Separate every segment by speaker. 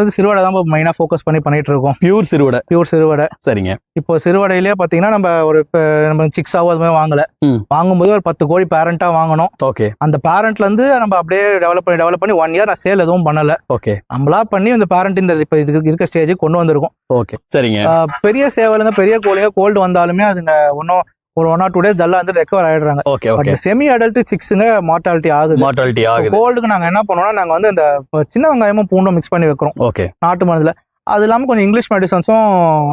Speaker 1: வந்து சிறுவடை தான் மெயினாக ஃபோக்கஸ் பண்ணி பண்ணிட்டு இருக்கோம்.
Speaker 2: பியூர் சிறுவடை.
Speaker 1: பியூர் சிறுவடை.
Speaker 2: சரிங்க.
Speaker 1: இப்போ சிறுவடையிலேயே பார்த்தீங்கன்னா நம்ம ஒரு இப்போ நம்ம சிக்ஸாவோ அது மாதிரி வாங்கல. வாங்கும்போது ஒரு பத்து கோழி பேரண்ட்டாக வாங்கணும்.
Speaker 2: ஓகே
Speaker 1: அந்த பேரண்ட்ல இருந்து நம்ம அப்படியே டெவலப் பண்ணி டெவலப் பண்ணி ஒன் இயர் நான் சேல் எதுவும் பண்ணல.
Speaker 2: ஓகே
Speaker 1: நம்மளா பண்ணி அந்த பேரண்ட் இந்த இப்போ இதுக்கு இருக்க ஸ்டேஜுக்கு கொண்டு வந்திருக்கோம்.
Speaker 2: ஓகே சரிங்க.
Speaker 1: பெரிய சேவலுங்க பெரிய கோழிங்க கோல்டு வந்தாலுமே அதுங்க ஒன்றும் ஒரு ஒன் ஆர் டூ டேஸ் ஜல்லா வந்து ரெக்கவர் ஆயிடுறாங்க.
Speaker 2: ஓகே ஓகே
Speaker 1: செமி அடல்ட் சிக்ஸுங்க மார்டாலிட்டி ஆகுது.
Speaker 2: மார்டாலிட்டி ஆகுது.
Speaker 1: கோல்டுக்கு நாங்க என்ன பண்ணுவோம்னா நாங்க வந்து இந்த சின்ன வெங்காயமும் பூண்டும் மிக்ஸ் பண்ணி வைக்கிறோம்.
Speaker 2: ஓகே
Speaker 1: நாட்டு மருந்துல. அது இல்லாம கொஞ்சம் இங்கிலீஷ் மெடிசன்ஸும்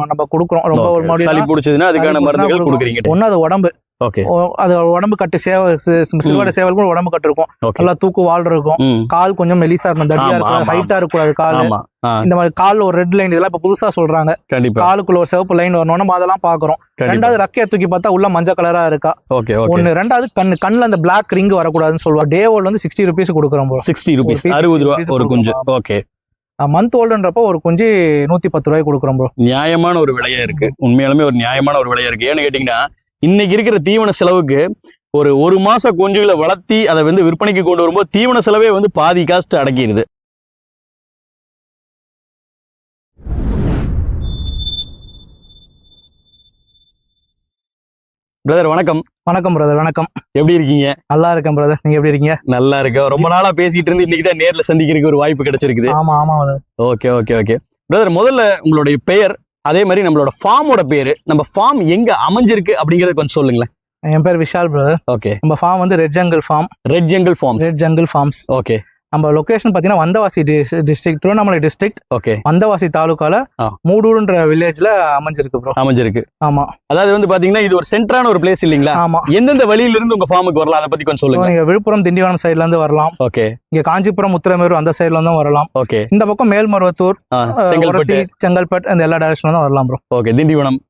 Speaker 1: நம்ம கொடுக்குறோம். ரொம்ப ஒரு மாதிரி
Speaker 2: பிடிச்சதுன்னா அதுக்கான மருந்துகள் கொடுக்குறீங்க.
Speaker 1: ஒண்ணு அது உடம்பு. அது உடம்பு கட்டு சேவ சிறுவடை சேவலுக்கும் ஒரு உடம்பு கட்டு இருக்கும் நல்லா தூக்கு வால் இருக்கும். கால் கொஞ்சம் மெலிசா இருக்கும். தடியா இருக்கும் ஹைட்டா இருக்கக்கூடாது கால். இந்த மாதிரி கால்ல ஒரு ரெட் லைன் இதெல்லாம் இப்ப புதுசா சொல்றாங்க.
Speaker 2: கண்டிப்பா.
Speaker 1: காலுக்குள்ள ஒரு சிவப்பு லைன் வரணும். நம்ம அதெல்லாம் பாக்குறோம். ரெண்டாவது ரக்கையை தூக்கி பார்த்தா உள்ள மஞ்சள் கலரா இருக்கா?
Speaker 2: ஓகே
Speaker 1: ஒண்ணு. ரெண்டாவது கண்ணு. கண்ணுல அந்த பிளாக் ரிங் வரக்கூடாதுன்னு சொல்லுவாங்க டே ஓல்டு வந்து சிக்ஸ்டி ருபீஸ் கொடுக்குறோம்.
Speaker 2: சிக்ஸ்டி ருபீஸ் அறுபது ரூபா
Speaker 1: 60
Speaker 2: ஒரு குஞ்சு. ஓகே
Speaker 1: மந்த் ஓல்டுன்றப்போ ஒரு குஞ்சு நூத்தி பத்து ரூபாய்க்கு கொடுக்குறோம் ப்ரோ
Speaker 2: நியாயமான ஒரு விலையா இருக்கு. உண்மையாலுமே ஒரு நியாயமான ஒரு விலையா இருக்கு. ஏன்னு கேட்டீங்கன்னா இன்னைக்கு இருக்கிற தீவன செலவுக்கு ஒரு ஒரு மாச குஞ்சுகளை வளர்த்தி அதை வந்து விற்பனைக்கு கொண்டு வரும்போது தீவன செலவே வந்து பாதி காஸ்ட் அடக்கிடுது. பிரதர் வணக்கம்.
Speaker 1: வணக்கம் பிரதர் வணக்கம்.
Speaker 2: எப்படி இருக்கீங்க?
Speaker 1: நல்லா இருக்கேன் பிரதர் நீங்க எப்படி இருக்கீங்க?
Speaker 2: நல்லா இருக்கு ரொம்ப நாளா பேசிட்டு இருந்து இன்னைக்கு தான் நேர்ல சந்திக்கிறதுக்கு ஒரு வாய்ப்பு கிடைச்சிருக்குது.
Speaker 1: ஆமா ஆமா.
Speaker 2: ஓகே ஓகே ஓகே பிரதர் முதல்ல உங்களுடைய பெயர். அதே மாதிரி நம்மளோட ஃபார்மோட பேரு நம்ம ஃபார்ம் எங்க அமைஞ்சிருக்கு அப்படிங்கறத கொஞ்சம் சொல்லுங்களேன்.
Speaker 1: என் பேர் விஷால் பிரதர்
Speaker 2: ஓகே
Speaker 1: நம்ம ஃபார்ம் வந்து red jungle farm
Speaker 2: red jungle farms
Speaker 1: red jungle farms
Speaker 2: okay
Speaker 1: நம்ம லொகேஷன் பாத்தீங்கன்னா Vandavasi district Tiruvannamalai district
Speaker 2: okay
Speaker 1: Vandavasi தாலுக்கால. மூடூர்ன்ற வில்லேஜ்ல அமைஞ்சிருக்கு ப்ரோ
Speaker 2: அமைஞ்சிருக்கு.
Speaker 1: ஆமா.
Speaker 2: அதாவது வந்து பாத்தீங்கன்னா இது ஒரு சென்டரான ஒரு பிளேஸ் இல்லைங்களா?
Speaker 1: ஆமா.
Speaker 2: எந்தெந்த வழியில இருந்து உங்க ஃபார்முக்கு வரலாம்? அதை பத்தி கொஞ்சம் சொல்லுங்க.
Speaker 1: நீங்க விழுப்புரம் திண்டிவனம் சைடுல இருந்து வரலாம்.
Speaker 2: ஓகே
Speaker 1: இங்க காஞ்சிபுரம் முத்திரமேரூர் அந்த சைடுல இருந்தும் வரலாம்.
Speaker 2: ஓகே
Speaker 1: இந்த பக்கம் மேல்மருவத்தூர்
Speaker 2: செங்கல்பட்டு.
Speaker 1: செங்கல்பட்டு அந்த எல்லா டைரக்ஷன்ல தான் வரலாம் ப்ரோ
Speaker 2: ஓகே திண்டிவனம்.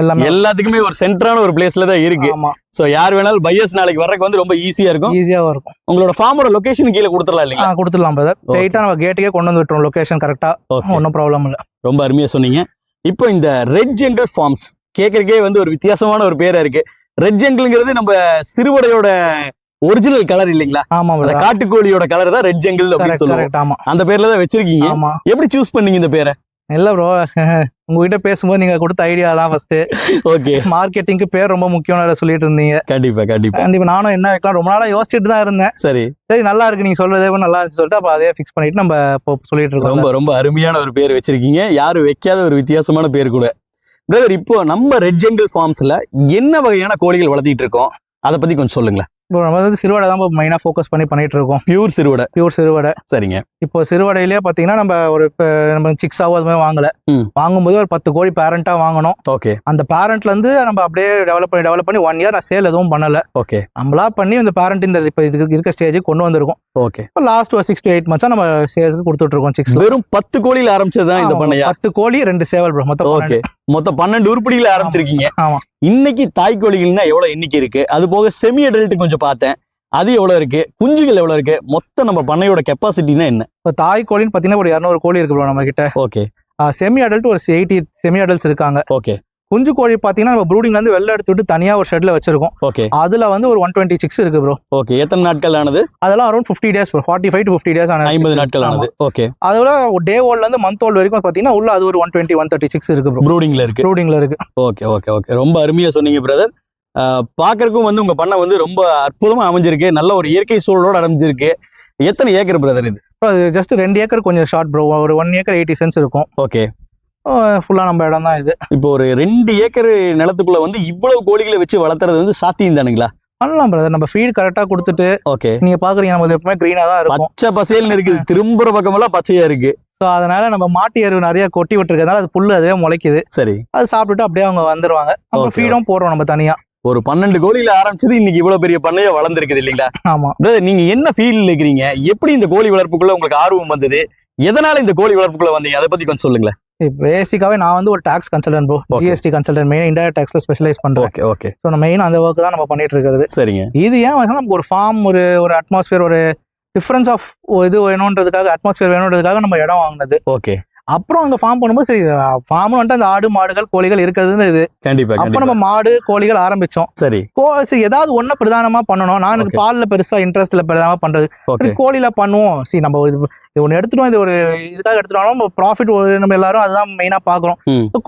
Speaker 1: எல்லாமே
Speaker 2: எல்லாத்துக்குமே ஒரு சென்டரான ஒரு பிளேஸ்ல தான் இருக்கு. சோ யார் வேணாலும் பையர்ஸ் நாளைக்கு வர்றதுக்கு வந்து ரொம்ப ஈஸியா இருக்கும்.
Speaker 1: ஈஸியா இருக்கும்.
Speaker 2: உங்களோட ஃபார்மோட லொகேஷன் கீழே கொடுத்துடலாம் இல்லைங்களா?
Speaker 1: கொடுத்துடலாம் பிரதர் ஸ்ட்ரெயிட்டா நம்ம கேட்டுக்கே கொண்டு வந்து விட்டுரும் லொகேஷன் கரெக்டா ஒன்றும் ப்ராப்ளம் இல்ல.
Speaker 2: ரொம்ப அருமையா சொன்னீங்க. இப்போ இந்த ரெட் ஜெங்கல் ஃபார்ம்ஸ் கேட்கறக்கே வந்து ஒரு வித்தியாசமான ஒரு பேரா இருக்கு. ரெட் ஜெங்கல்ங்கிறது நம்ம சிறுவடையோட ஒரிஜினல் கலர் இல்லைங்களா?
Speaker 1: ஆமா
Speaker 2: அந்த காட்டுக்கோழியோட கலர் தான் ரெட் ஜெங்கல் அப்படின்னு
Speaker 1: ஆமா.
Speaker 2: அந்த பேர்ல தான் வச்சிருக்கீங்க. எப்படி சூஸ் பண்ணீங்க இந்த பேரை?
Speaker 1: இல்ல ப்ரோ உங்ககிட்ட பேசும்போது நீங்க கொடுத்த ஐடியா தான் ஃபர்ஸ்ட்
Speaker 2: ஓகே
Speaker 1: மார்க்கெட்டிங்க்கு பேர் ரொம்ப முக்கியம் சொல்லிட்டு இருந்தீங்க.
Speaker 2: கண்டிப்பா கண்டிப்பா.
Speaker 1: கண்டிப்பா. நானும் என்ன வைக்கலாம்? ரொம்ப நாளா யோசிச்சுட்டு தான் இருந்தேன்.
Speaker 2: சரி.
Speaker 1: சரி நல்லா இருக்கு. நீங்க சொல்றதே நல்லா இருந்துச்சு சொல்லிட்டு அப்ப அதே ஃபிக்ஸ் பண்ணிட்டு நம்ம இப்போ சொல்லிட்டு இருக்கோம்
Speaker 2: ரொம்ப ரொம்ப அருமையான ஒரு பேர் வச்சிருக்கீங்க. யாரும் வைக்காத ஒரு வித்தியாசமான பேர் கூட. பிரதர் இப்போ நம்ம ரெட் ஜெங்கல் ஃபார்ம்ஸ்ல என்ன வகையான கோழிகள் வளர்த்திட்டு இருக்கோம்? அதை பத்தி கொஞ்சம் சொல்லுங்களேன்.
Speaker 1: இப்போ நம்ம வந்து சிறுவடை தான் மெயினா ஃபோக்கஸ் பண்ணி பண்ணிட்டு இருக்கோம்.
Speaker 2: பியூர் சிறுவடை.
Speaker 1: பியூர் சிறுவடை.
Speaker 2: சரிங்க.
Speaker 1: இப்போ சிறுவடையிலேயே பாத்தீங்கன்னா நம்ம ஒரு இப்போ நம்ம சிக்ஸாவோ அது மாதிரி வாங்கல. வாங்கும்போது ஒரு பத்து கோழி பேரண்டா வாங்கணும்.
Speaker 2: ஓகே
Speaker 1: அந்த பேரண்ட்ல இருந்து நம்ம அப்படியே டெவலப் பண்ணி டெவலப் பண்ணி ஒன் இயர் நான் சேல் எதுவும் பண்ணல.
Speaker 2: ஓகே
Speaker 1: நம்மளா பண்ணி அந்த பேரண்ட் இந்த இப்போ இதுக்கு இருக்க ஸ்டேஜுக்கு கொண்டு வந்திருக்கோம்.
Speaker 2: ஓகே
Speaker 1: இப்போ லாஸ்ட் ஒரு சிக்ஸ் டு எயிட் மந்த்ஸா நம்ம சேல்ஸ்க்கு கொடுத்துட்டு இருக்கோம் சிக்ஸ்
Speaker 2: வெறும் பத்து கோழியில ஆரம்பிச்சதுதான் இந்த பண்ணையா?
Speaker 1: பத்து கோழி ரெண்டு சேவல் மொத்தம்
Speaker 2: ஓகே. மொத்தம் பன்னெண்டு உருப்படிகளை ஆரம்பிச்சிருக்கீங்க.
Speaker 1: ஆமா.
Speaker 2: இன்னைக்கு தாய் கோழிகள்னா எவ்வளவு எண்ணிக்கை இருக்கு? அது போக செமி அடல்ட் கொஞ்சம் பார்த்தேன். அது எவ்வளவு இருக்கு? குஞ்சுகள் எவ்வளவு இருக்கு? மொத்தம் நம்ம பண்ணையோட கெப்பாசிட்டினா என்ன?
Speaker 1: இப்போ தாய் கோழின்னு பாத்தீங்கன்னா ஒரு இரநூறு கோழி இருக்கு நம்ம கிட்ட
Speaker 2: ஓகே
Speaker 1: செமி அடல்ட் ஒரு எயிட்டி செமி அடல்ட்ஸ் இருக்காங்க.
Speaker 2: ஓகே
Speaker 1: குஞ்சு கோழி பாத்தீங்கன்னா நம்ம ப்ரூடிங்ல இருந்து வெளில எடுத்து விட்டு தனியா ஒரு ஷெட்ல வச்சிருக்கோம்.
Speaker 2: ஓகே
Speaker 1: அதுல வந்து ஒரு ஒன் டுவெண்ட்டி சிக்ஸ் இருக்கு ப்ரோ
Speaker 2: ஓகே எத்தனை நாட்கள் ஆனது
Speaker 1: அதெல்லாம் around fifty days bro forty five to fifty days ஆன
Speaker 2: ஐம்பது நாட்கள் ஆனது ஓகே
Speaker 1: அதோட டே ஓல்ல இருந்து மந்த் ஓல்டு வரைக்கும் பாத்தீங்கன்னா உள்ள அது ஒரு one twenty one thirty six இருக்கு ப்ரோ
Speaker 2: ப்ரூடிங்ல இருக்கு.
Speaker 1: ப்ரூடிங்ல இருக்கு.
Speaker 2: ஓகே ஓகே ஓகே ரொம்ப அருமையா சொன்னீங்க பிரதர் பாக்குறதுக்கும் வந்து உங்க பண்ணை வந்து ரொம்ப அற்புதமா அமைஞ்சிருக்கு. நல்ல ஒரு இயற்கை சூழலோட அமைஞ்சிருக்கு எத்தனை ஏக்கர் பிரதர் இது?
Speaker 1: ஜஸ்ட் ரெண்டு ஏக்கர் கொஞ்சம் ஷார்ட் ப்ரோ ஒரு ஒன் ஏக்கர் எயிட்டி சென்ஸ் இருக்கும்.
Speaker 2: ஓகே
Speaker 1: ஃபுல்லா நம்ம இடம் தான் இது.
Speaker 2: இப்போ ஒரு ரெண்டு ஏக்கர் நிலத்துக்குள்ள வந்து இவ்வளவு கோழிகளை வச்சு வளர்த்துறது வந்து சாத்தியம் தானுங்களா?
Speaker 1: பண்ணலாம் பிரதர் நம்ம ஃபீட் கரெக்டா கொடுத்துட்டு
Speaker 2: ஓகே
Speaker 1: நீங்க பாக்குறீங்க நம்ம எப்பவுமே கிரீனா தான் இருக்கும்.
Speaker 2: பச்சை பசேல்னு இருக்குது திரும்புற பக்கமெல்லாம் பச்சையா இருக்கு.
Speaker 1: ஸோ அதனால நம்ம மாட்டு எருவு நிறைய கொட்டி விட்டுருக்கனால அது புல்லு அதுவே முளைக்குது.
Speaker 2: சரி.
Speaker 1: அது சாப்பிட்டுட்டு அப்படியே அவங்க வந்துருவாங்க. அப்புறம் ஃபீடும் போடுறோம் நம்ம தனியா.
Speaker 2: ஒரு பன்னெண்டு கோழியில ஆரம்பிச்சது இன்னைக்கு இவ்வளவு பெரிய பண்ணையா வளர்ந்துருக்குது இல்லைங்களா?
Speaker 1: ஆமா.
Speaker 2: பிரதர் நீங்க என்ன ஃபீல்ட்ல இருக்கிறீங்க? எப்படி இந்த கோழி வளர்ப்புக்குள்ள உங்களுக்கு ஆர்வம் வந்தது? எதனால இந்த கோழி வளர்ப்புக்குள்ள வந்தீங்க? அதை பத்தி கொஞ்சம் சொல்லுங்களேன்.
Speaker 1: பேசிக்காவே நான் வந்து ஒரு tax consultant bro. GST consultant main India டாக்ஸ்ல specialise பண்றேன்.
Speaker 2: ஓகே ஓகே
Speaker 1: ஸோ நம்ம மெயின் அந்த ஒர்க் தான் நம்ம பண்ணிட்டு இருக்கிறது.
Speaker 2: சரிங்க.
Speaker 1: இது ஏன் நமக்கு ஒரு ஃபார்ம் ஒரு ஒரு அட்மாஸ்பியர் ஒரு டிஃபரன்ஸ் ஆஃப் இது வேணுன்றதுக்காக அட்மாஸ்பியர் வேணுன்றதுக்காக நம்ம இடம் வாங்கினது.
Speaker 2: ஓகே
Speaker 1: அப்புறம் அங்க ஃபார்ம் பண்ணும்போது சரி ஃபார்ம் வந்துட்டு அந்த ஆடு மாடுகள் கோழிகள் இருக்கிறது இது.
Speaker 2: கண்டிப்பா
Speaker 1: அப்ப நம்ம மாடு கோழிகள் ஆரம்பிச்சோம்.
Speaker 2: சரி.
Speaker 1: கோ சரி ஏதாவது ஒண்ணு பிரதானமா பண்ணணும். நான் எனக்கு. பால்ல பெருசா இன்ட்ரெஸ்ட்ல பிரதானமா பண்றது.
Speaker 2: ஓகே
Speaker 1: சரி, கோழில பண்ணுவோம். சரி நம்ம இது ஒன்று எடுத்துட்டோம். இது ஒரு இதுக்காக எடுத்துட்டோம் ப்ராஃபிட் நம்ம எல்லாரும் அதுதான் மெயினா பாக்குறோம்.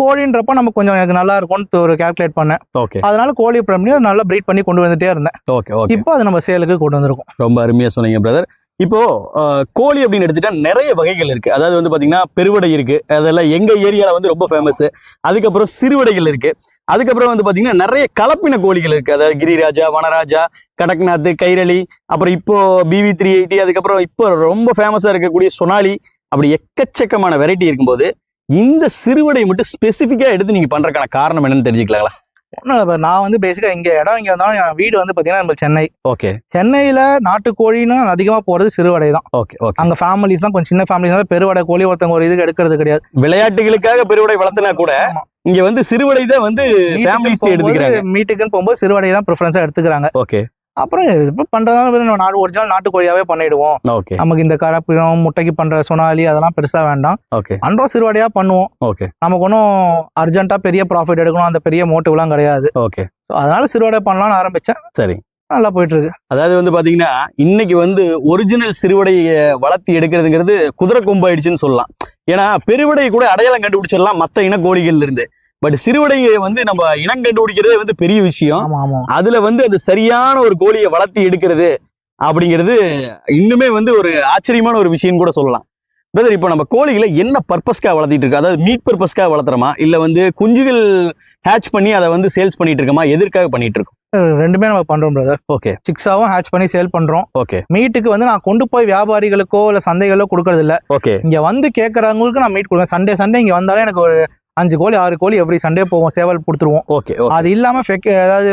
Speaker 1: கோழின்றப்ப நம்ம கொஞ்சம் எனக்கு நல்லா இருக்கும்னு ஒரு கால்குலேட் பண்ணேன்.
Speaker 2: ஓகே
Speaker 1: அதனால கோழி பண்ணி நல்லா ப்ரீட் பண்ணி கொண்டு வந்துட்டே இருந்தேன்.
Speaker 2: ஓகே ஓகே
Speaker 1: இப்போ அது நம்ம சேலுக்கு கொண்டு வந்திருக்கோம்.
Speaker 2: ரொம்ப அருமையா சொன்னீங்க பிரதர் இப்போ கோழி அப்படின்னு எடுத்துட்டா நிறைய வகைகள் இருக்கு. அதாவது வந்து பாத்தீங்கன்னா பெருவடை இருக்கு. அதெல்லாம் எங்க ஏரியால வந்து ரொம்ப ஃபேமஸ் அதுக்கப்புறம் சிறுவடைகள் இருக்கு. அதுக்கப்புறம் வந்து பாத்தீங்கன்னா நிறைய கலப்பின கோழிகள் இருக்கு. அதாவது கிரிராஜா வனராஜா கடக்நாத் கைரளி அப்புறம் இப்போ பிவி த்ரீ எயிட்டி அதுக்கப்புறம் இப்போ ரொம்ப ஃபேமஸா இருக்கக்கூடிய சொனாலி அப்படி எக்கச்சக்கமான வெரைட்டி இருக்கும்போது இந்த சிறுவடை மட்டும் ஸ்பெசிஃபிக்காக எடுத்து நீங்க பண்றதுக்கான காரணம் என்னன்னு தெரிஞ்சுக்கலாங்களா?
Speaker 1: நான் வந்து பேசிக்கா இங்க இடம் இங்க வந்தாலும் என் வீடு வந்து பாத்தீங்கன்னா நம்ம சென்னை.
Speaker 2: ஓகே
Speaker 1: சென்னையில நாட்டுக்கோழின்னு அதிகமா போறது சிறுவடை தான்
Speaker 2: ஓகே ஓகே
Speaker 1: அங்க ஃபேமிலிஸ் தான் கொஞ்சம் சின்ன ஃபேமிலிஸ் பெருவடை கோழி ஒருத்தவங்க ஒரு இதுக்கு எடுக்கிறது கிடையாது.
Speaker 2: விளையாட்டுகளுக்காக பெருவடை வளர்த்தினா கூட. இங்க வந்து சிறுவடை தான் வந்து ஃபேமிலிஸ் எடுத்துக்கிறாங்க.
Speaker 1: மீட்டுக்குன்னு போகும்போது சிறுவடை தான் ப்ரிஃபரன்ஸா எடுத்துக்கிறாங்க.
Speaker 2: ஓகே
Speaker 1: அப்புறம் இப்போ பண்றதால நம்ம நாடு ஒரிஜினல் நாட்டுக்கோழியாவே பண்ணிடுவோம்.
Speaker 2: ஓகே
Speaker 1: நமக்கு இந்த கரப்பினம் முட்டைக்கு பண்ற சொனாலி அதெல்லாம் பெருசா வேண்டாம்.
Speaker 2: ஓகே
Speaker 1: பண்றோம் சிறுவடையா பண்ணுவோம்.
Speaker 2: ஓகே
Speaker 1: நமக்கு ஒன்றும் அர்ஜென்ட்டா பெரிய ப்ராஃபிட் எடுக்கணும். அந்த பெரிய மோட்டிவ்லாம் கிடையாது.
Speaker 2: ஓகே
Speaker 1: அதனால சிறுவடை பண்ணலாம்னு ஆரம்பிச்சேன்.
Speaker 2: சரி.
Speaker 1: நல்லா போயிட்டு இருக்கு
Speaker 2: அதாவது வந்து பாத்தீங்கன்னா இன்னைக்கு வந்து ஒரிஜினல் சிறுவடையை வளர்த்தி எடுக்கிறதுங்கிறது குதிரை கொம்பு ஆயிடுச்சுன்னு சொல்லலாம். ஏன்னா பெருவடை கூட அடையாளம் கண்டுபிடிச்சிடலாம் மத்த இன கோழிகள்ல இருந்து. பட் சிறுவடையை வந்து நம்ம இனம் கண்டுபிடிக்கிறதே வந்து பெரிய விஷயம். அதுல வந்து அது சரியான ஒரு கோழியை வளர்த்தி எடுக்கிறது அப்படிங்கிறது இன்னுமே வந்து ஒரு ஆச்சரியமான ஒரு விஷயம் கூட சொல்லலாம். பிரதர் இப்போ நம்ம கோழிகளை என்ன பர்பஸ்க்காக வளர்த்திட்டு இருக்கோம்? அதாவது மீட் பர்பஸ்க்காக வளர்த்துறோமா? இல்ல வந்து குஞ்சுகள் ஹேட்ச் பண்ணி அதை வந்து சேல்ஸ் பண்ணிட்டு இருக்கோமா? எதற்காக பண்ணிட்டு இருக்கோம்?
Speaker 1: ரெண்டுமே நம்ம பண்றோம் பிரதர்
Speaker 2: ஓகே
Speaker 1: சிக்ஸாவும் ஹேட்ச் பண்ணி சேல் பண்றோம்.
Speaker 2: ஓகே
Speaker 1: மீட்டுக்கு வந்து நான் கொண்டு போய் வியாபாரிகளுக்கோ இல்ல சந்தைகளோ கொடுக்கறது இல்ல
Speaker 2: ஓகே
Speaker 1: இங்க வந்து கேட்கறவங்களுக்கு நான் மீட் கொடுப்பேன் சண்டே சண்டே இங்க வந்தாலே எனக்கு ஒரு அஞ்சு கோழி ஆறு கோழி எவ்ரி சண்டே போவோம் சேவல் கொடுத்துருவோம்.
Speaker 2: ஓகே
Speaker 1: அது இல்லாம ஃபெக் அதாவது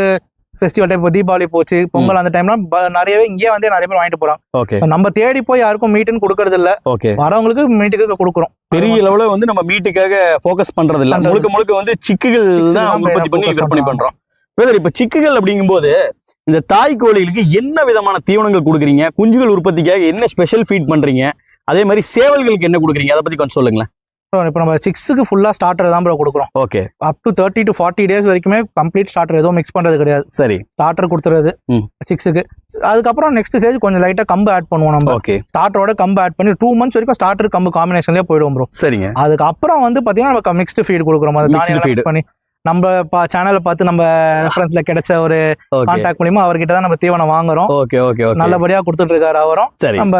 Speaker 1: ஃபெஸ்டிவல் டைம் இப்போ தீபாவளி போச்சு பொங்கல் அந்த டைம்லாம் நிறையவே இங்கேயே வந்து நிறைய பேர் வாங்கிட்டு போறாங்க.
Speaker 2: ஓகே
Speaker 1: நம்ம தேடி போய் யாருக்கும் மீட்டுன்னு கொடுக்கறது இல்ல
Speaker 2: ஓகே
Speaker 1: வரவங்களுக்கு மீட்டுக்கு கொடுக்குறோம்.
Speaker 2: பெரிய லெவல்ல வந்து நம்ம மீட்டுக்காக ஃபோக்கஸ் பண்றது இல்ல முழுக்க முழுக்க வந்து சிக்குகள் தான் உற்பத்தி பண்ணி விற்பனை
Speaker 1: பண்றோம்.
Speaker 2: பண்றோம். பிரதர் இப்ப சிக்குகள் அப்படிங்கும்போது இந்த தாய் கோழிகளுக்கு என்ன விதமான தீவனங்கள் கொடுக்குறீங்க? குஞ்சுகள் உற்பத்திக்காக என்ன ஸ்பெஷல் ஃபீட் பண்றீங்க? அதே மாதிரி சேவல்களுக்கு என்ன கொடுக்குறீங்க? அதை பத்தி கொஞ்சம் சொல்லுங்களேன்.
Speaker 1: இப்போ நம்ம சிக்ஸுக்கு ஃபுல்லா ஸ்டார்டர் தான் ப்ரோ கொடுக்குறோம்.
Speaker 2: Okay
Speaker 1: up to thirty to forty days வரைக்குமே கம்ப்ளீட் ஸ்டார்டர் எதுவும் மிக்ஸ் பண்றது கிடையாது.
Speaker 2: சரி.
Speaker 1: ஸ்டார்டர் கொடுத்துறது. சிக்ஸுக்கு அதுக்கப்புறம் நெக்ஸ்ட் ஸ்டேஜ் கொஞ்சம் லைட்டா கம்பு ஆட் பண்ணுவோம் நம்ம.
Speaker 2: ஓகே
Speaker 1: ஸ்டார்டரோட கம்பு ஆட் பண்ணி டூ மந்த்ஸ் வரைக்கும் ஸ்டார்டர் கம்பு காம்பினேஷன்லயே போயிடும் ப்ரோ
Speaker 2: சரிங்க.
Speaker 1: அதுக்கப்புறம் வந்து பாத்தீங்கன்னா நம்ம மிக்ஸ்டு ஃபீட் கொடுக்குறோம். அது mix பண்ணி நம்ம சேனலை பார்த்து நம்ம ரெஃபரன்ஸ்ல கிடைச்ச ஒரு கான்டாக்ட் மூலியமா அவர்கிட்ட தான் நம்ம தீவனம் வாங்குறோம்.
Speaker 2: ஓகே ஓகே ஓகே
Speaker 1: நல்லபடியா கொடுத்துட்டு இருக்காரு அவரும்.
Speaker 2: சரி.
Speaker 1: நம்ம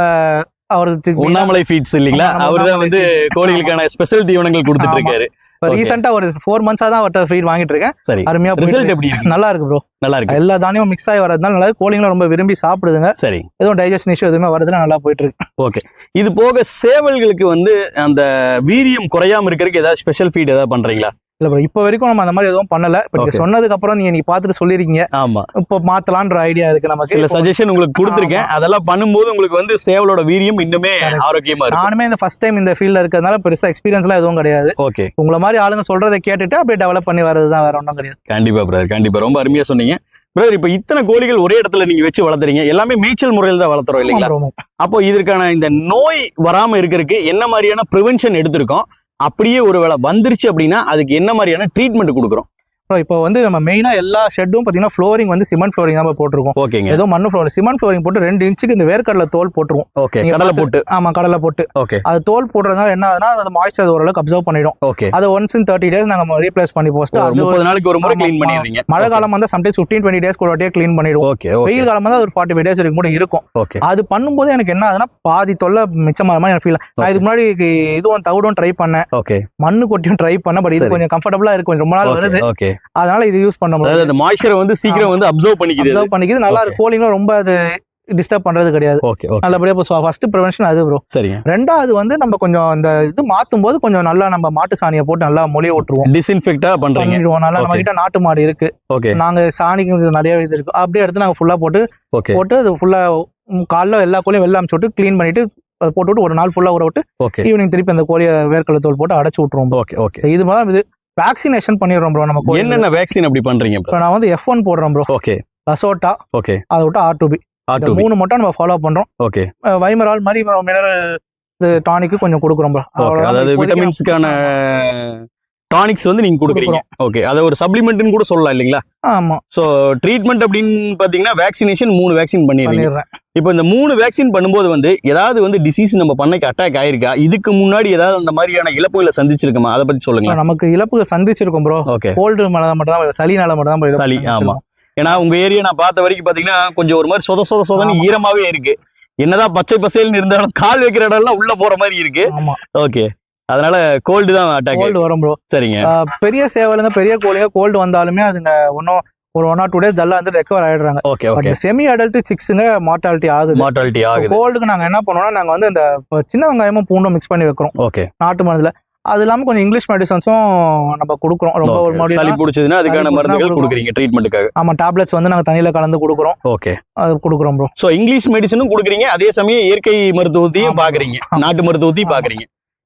Speaker 1: அவருக்கு
Speaker 2: உண்ணாமலை ஃபீட்ஸ் இல்லைங்களா? அவர் தான் வந்து கோழிகளுக்கான ஸ்பெஷல் தீவனங்கள் கொடுத்துட்டு. இருக்காரு
Speaker 1: இப்போ
Speaker 2: Okay.
Speaker 1: ரீசெண்டா ஒரு ஃபோர் மந்த்ஸா தான் அவர்கிட்ட ஃபீட் வாங்கிட்டு இருக்கேன்.
Speaker 2: சரி.
Speaker 1: அருமையா போயிட்டு
Speaker 2: ரிசல்ட். எப்படி
Speaker 1: நல்லா இருக்கு ப்ரோ
Speaker 2: நல்லா இருக்கு.
Speaker 1: எல்லா தானியமும் மிக்ஸ் ஆகி வரதுனால நல்லா கோழிங்களும் ரொம்ப விரும்பி சாப்பிடுதுங்க.
Speaker 2: சரி.
Speaker 1: எதுவும் டைஜஷன் இஷ்யூ எதுவுமே வரதுல நல்லா போயிட்டு இருக்கு.
Speaker 2: இது போக சேவல்களுக்கு வந்து அந்த வீரியம் குறையாம இருக்கிறதுக்கு ஏதாவது ஸ்பெஷல் ஃபீட் ஏதாவது பண்றீங்களா?
Speaker 1: இல்ல ப்ரோ இப்போ வரைக்கும் நம்ம அந்த மாதிரி எதுவும் பண்ணல. இப்போ நீங்க. சொன்னதுக்கு அப்புறம் நீங்க நீ பார்த்துட்டு சொல்லிருக்கீங்க.
Speaker 2: ஆமா.
Speaker 1: இப்போ மாத்தலான்ற ஐடியா இருக்கு நமக்கு.
Speaker 2: சில சஜஷன் உங்களுக்கு கொடுத்துருக்கேன். அதெல்லாம் பண்ணும்போது உங்களுக்கு வந்து சேவலோட வீரியம் இன்னுமே. ஆரோக்கியமா இருக்கும்.
Speaker 1: நானுமே இந்த ஃபர்ஸ்ட் டைம் இந்த ஃபீல்ட்ல இருக்கிறதுனால பெருசா எக்ஸ்பீரியன்ஸ்லாம் எதுவும் கிடையாது.
Speaker 2: ஓகே
Speaker 1: உங்களை மாதிரி ஆளுங்க சொல்றதை கேட்டுட்டு அப்படியே டெவலப் பண்ணி வர்றது தான் வேற ஒன்றும் கிடையாது.
Speaker 2: கண்டிப்பா பிரதர் கண்டிப்பா. ரொம்ப அருமையா சொன்னீங்க. பிரதர் இப்ப இத்தனை கோழிகள் ஒரே இடத்துல நீங்க வச்சு வளர்த்துறீங்க. எல்லாமே மேய்ச்சல் முறையில் தான் வளர்த்துறோம் இல்லைங்களா. அப்போ இதற்கான இந்த நோய் வராம இருக்கிறதுக்கு என்ன மாதிரியான ப்ரிவென்ஷன் எடுத்திருக்கோம்? அப்படியே ஒருவேளை வந்துருச்சு அப்படின்னா அதுக்கு என்ன மாதிரியான ட்ரீட்மெண்ட் கொடுக்குறோம்?
Speaker 1: அப்புறம் இப்போ வந்து நம்ம மெயினா எல்லா ஷெட்டும் பாத்தீங்கன்னா ஃப்ளோரிங் வந்து சிமெண்ட் ஃப்ளோரிங் தான் போட்டிருக்கோம்.
Speaker 2: ஓகேங்க.
Speaker 1: ஏதோ மண்ணு ஃப்ளோரிங் சிமெண்ட் ஃப்ளோரிங் போட்டு ரெண்டு இன்ச்சுக்கு இந்த வேர்க்கடலை தோல் போட்டுருவோம்.
Speaker 2: ஓகே கடலை போட்டு.
Speaker 1: ஆமா கடலை போட்டு.
Speaker 2: ஓகே.
Speaker 1: அது தோல் போடுறதுனால என்ன ஆகுதுன்னா அது மாய்ஸ்சர் ஓரளவுக்கு அப்சர்வ் பண்ணிடும்.
Speaker 2: ஓகே.
Speaker 1: அதை ஒன்ஸ் இன் தேர்ட்டி டேஸ் நாங்க ரீப்ளேஸ் பண்ணி போஸ்ட்
Speaker 2: ஒரு
Speaker 1: அது ஒரு
Speaker 2: நாளைக்கு ஒரு முறை க்ளீன். பண்ணிடுறீங்க.
Speaker 1: மழை காலம் வந்தா சம்டைம்ஸ் ஃபிஃப்டீன் டுவெண்ட்டி டேஸ் வாட்டியே க்ளீன் பண்ணிடுவோம்
Speaker 2: ஓகே ஓகே.
Speaker 1: வெயில் காலம் வந்து ஒரு ஃபார்ட்டி ஃபைவ் டேஸ் வரைக்கும் கூட இருக்கும்.
Speaker 2: ஓகே.
Speaker 1: அது பண்ணும்போது எனக்கு என்ன ஆகுதுன்னா பாதி தொல்லை மிச்சமாக மாதிரி எனக்கு ஃபீல் நான் இதுக்கு முன்னாடி இதுவும் தவிடும் ட்ரை பண்ணேன்.
Speaker 2: ஓகே.
Speaker 1: மண்ணு கொட்டியும் ட்ரை பண்ணேன் பட் இது. கொஞ்சம் கம்ஃபர்டபுளா இருக்கு கொஞ்சம் ரொம்ப நாள் வருது.
Speaker 2: ஓகே.
Speaker 1: அதனால இது யூஸ் பண்ண முடியாது.
Speaker 2: அந்த மாய்ச்சரை வந்து சீக்கிரம் வந்து அப்சர்வ் பண்ணிக்குது
Speaker 1: அப்சர்வ் பண்ணிக்கிது. நல்லா. இருக்கு கோலிங்களும் ரொம்ப அது டிஸ்டர்ப் பண்றது கிடையாது.
Speaker 2: ஓகே
Speaker 1: நல்லபடியா இப்போ ஃபர்ஸ்ட் ப்ரிவென்ஷன் அது ப்ரோ
Speaker 2: சரிங்க.
Speaker 1: ரெண்டாவது வந்து நம்ம கொஞ்சம் இந்த இது மாத்தும் போது கொஞ்சம் நல்லா நம்ம மாட்டு சாணியை போட்டு நல்லா மொழிய விட்டுருவோம்.
Speaker 2: டிஸ்இன்ஃபெக்டா
Speaker 1: பண்ணிடுவோம். நல்லா நம்ம. கிட்ட நாட்டு மாடு இருக்கு.
Speaker 2: ஓகே
Speaker 1: நாங்க சாணிக்கு நிறைய இது இருக்கு. அப்படியே எடுத்து நாங்க ஃபுல்லா போட்டு
Speaker 2: ஓகே
Speaker 1: போட்டு அது ஃபுல்லா காலைல எல்லா கோழியும் வெள்ளை அமுச்சு விட்டு க்ளீன் பண்ணிட்டு அதை போட்டு விட்டு ஒரு நாள் ஃபுல்லா ஊற விட்டு ஈவினிங் திருப்பி அந்த கோழியை வேர்க்கடலை தோல் போட்டு அடைச்சு விட்டுருவோம்.
Speaker 2: ஓகே ஓகே
Speaker 1: இது மாதிரி இது வேக்சினேஷன் பண்ணிடுறோம் ப்ரோ நம்ம
Speaker 2: என்னென்ன வேக்சின் அப்படி பண்றீங்க
Speaker 1: இப்போ நான் வந்து எஃப் ஒன் போடுறேன் ப்ரோ
Speaker 2: ஓகே
Speaker 1: லசோட்டா
Speaker 2: ஓகே
Speaker 1: அதை விட்டு ஆர் இந்த
Speaker 2: ஆட்டு
Speaker 1: மூணு மட்டும் நம்ம ஃபாலோ பண்றோம்.
Speaker 2: ஓகே
Speaker 1: வைமரால் மாதிரி மினரல் டானிக்கு கொஞ்சம் கொடுக்குறோம் ப்ரோ
Speaker 2: ஓகே அதாவது விட்டமின்ஸ்க்கான டானிக்ஸ் வந்து நீங்க கொடுக்குறீங்க. ஓகே அதை ஒரு சப்ளிமெண்ட்னு கூட சொல்லலாம் இல்லைங்களா?
Speaker 1: ஆமா.
Speaker 2: ஸோ ட்ரீட்மெண்ட் அப்படின்னு பார்த்தீங்கன்னா வேக்சினேஷன் மூணு வேக்சின் பண்ணிடுறீங்க. இப்போ இந்த மூணு வேக்சின் பண்ணும்போது வந்து ஏதாவது வந்து டிசீஸ் நம்ம பண்ணைக்கு அட்டாக் ஆயிருக்கா? இதுக்கு முன்னாடி ஏதாவது அந்த மாதிரியான இழப்புகளை சந்திச்சிருக்குமா? அதை பத்தி சொல்லுங்க
Speaker 1: நமக்கு இழப்புகள் சந்திச்சிருக்கோம் ப்ரோ
Speaker 2: ஓகே
Speaker 1: கோல்டு மேல மட்டும் தான் சளினால மட்டும் தான்
Speaker 2: சளி, ஆமா. ஏன்னா உங்க ஏரியா நான் பார்த்த வரைக்கும் பாத்தீங்கன்னா கொஞ்சம் ஒரு மாதிரி சொத சொத சொதன்னு ஈரமாவே இருக்கு. என்னதான் பச்சை பசேல்னு இருந்தாலும் கால் வைக்கிற இடம் எல்லாம் உள்ள போற மாதிரி இருக்கு. ஓகே அதனால கோல்டு தான் அட்டாக்
Speaker 1: கோல்டு வரும் ப்ரோ
Speaker 2: சரிங்க.
Speaker 1: பெரிய சேவலுங்க பெரிய கோழிங்க கோல்டு வந்தாலுமே அதுங்க ஒன்றும் ஒரு ஒன் ஆர் டூ டேஸ் டல்லா வந்து ரெக்கவர் ஆயிடுறாங்க.
Speaker 2: Okay okay
Speaker 1: but semi adult சிக்ஸுங்க mortality ஆகுது.
Speaker 2: மார்டாலிட்டி ஆகுது.
Speaker 1: கோல்டுக்கு நாங்க என்ன பண்ணுவோம்னா நாங்க வந்து இந்த சின்ன வெங்காயமும் பூண்டும் மிக்ஸ் பண்ணி வைக்கிறோம்.
Speaker 2: ஓகே
Speaker 1: நாட்டு மருந்துல. அது இல்லாம கொஞ்சம் இங்கிலீஷ் மெடிசன்ஸும் நம்ம கொடுக்குறோம். ரொம்ப ஒரு மாதிரி
Speaker 2: சளி பிடிச்சதுன்னா அதுக்கான மருந்துகள். கொடுக்குறீங்க ட்ரீட்மெண்ட்டுக்காக
Speaker 1: ஆமா டேப்லெட்ஸ் வந்து நாங்க தண்ணியில கலந்து கொடுக்குறோம்.
Speaker 2: ஓகே
Speaker 1: அது கொடுக்குறோம் ப்ரோ
Speaker 2: சோ இங்கிலீஷ் மெடிசனும் கொடுக்குறீங்க அதே சமயம் இயற்கை மருத்துவத்தையும். பாக்குறீங்க.
Speaker 1: ஆமா.
Speaker 2: நாட்டு மருத்துவத்தையும். பாக்குறீங்க.